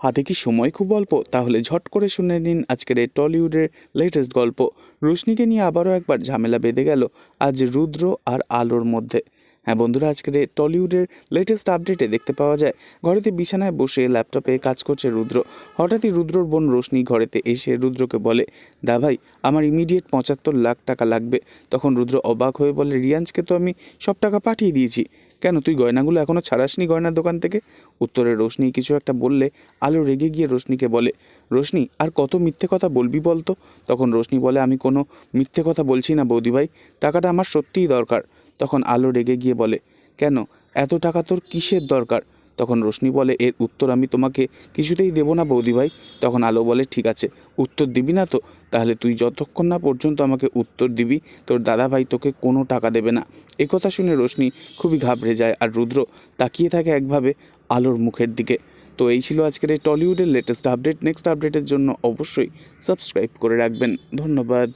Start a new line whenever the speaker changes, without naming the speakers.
হাতে কি সময় খুব অল্প? তাহলে ঝট করে শুনে নিন আজকের এই টলিউডের লেটেস্ট গল্প। রোশনিকে নিয়ে আবারও একবার ঝামেলা বেঁধে গেল আজ রুদ্র আর আলোর মধ্যে। হ্যাঁ বন্ধুরা, আজকের টলিউডের লেটেস্ট আপডেটে দেখতে পাওয়া যায়, ঘরেতে বিছানায় বসে ল্যাপটপে কাজ করছে রুদ্র। হঠাৎই রুদ্রর বোন রোশনি ঘরেতে এসে রুদ্রকে বলে, দা ভাই, আমার ইমিডিয়েট পঁচাত্তর লাখ টাকা লাগবে। তখন রুদ্র অবাক হয়ে বলে, রিয়াঞ্জকে তো আমি সব টাকা পাঠিয়ে দিয়েছি। কেন, তুই গয়নাগুলো এখনও ছাড়াসনি গয়নার দোকান থেকে? উত্তরে রোশনি কিছু একটা বললে, আলো রেগে গিয়ে রোশনিকে বলে, রোশনি, আর কত মিথ্যে কথা বলবি বলতো? তখন রোশনি বলে, আমি কোনো মিথ্যে কথা বলছি না বৌদি ভাই, টাকাটা আমার সত্যিই দরকার। তখন আলো রেগে গিয়ে বলে, কেন? এত টাকা তোর কিসের দরকার? তখন রোশনি বলে, এর উত্তর আমি তোমাকে কিছুতেই দেবো না বৌদি ভাই। তখন আলো বলে, ঠিক আছে, উত্তর দিবি না তো? তাহলে তুই যতক্ষণ না পর্যন্ত আমাকে উত্তর দিবি, তোর দাদা ভাই তোকে কোনো টাকা দেবে না। একথা শুনে রোশনি খুবই ঘাবড়ে যায় আর রুদ্র তাকিয়ে থাকে একভাবে আলোর মুখের দিকে। তো এই ছিল আজকের এই টলিউডের লেটেস্ট আপডেট নেক্সট আপডেটের জন্য অবশ্যই সাবস্ক্রাইব করে রাখবেন। ধন্যবাদ।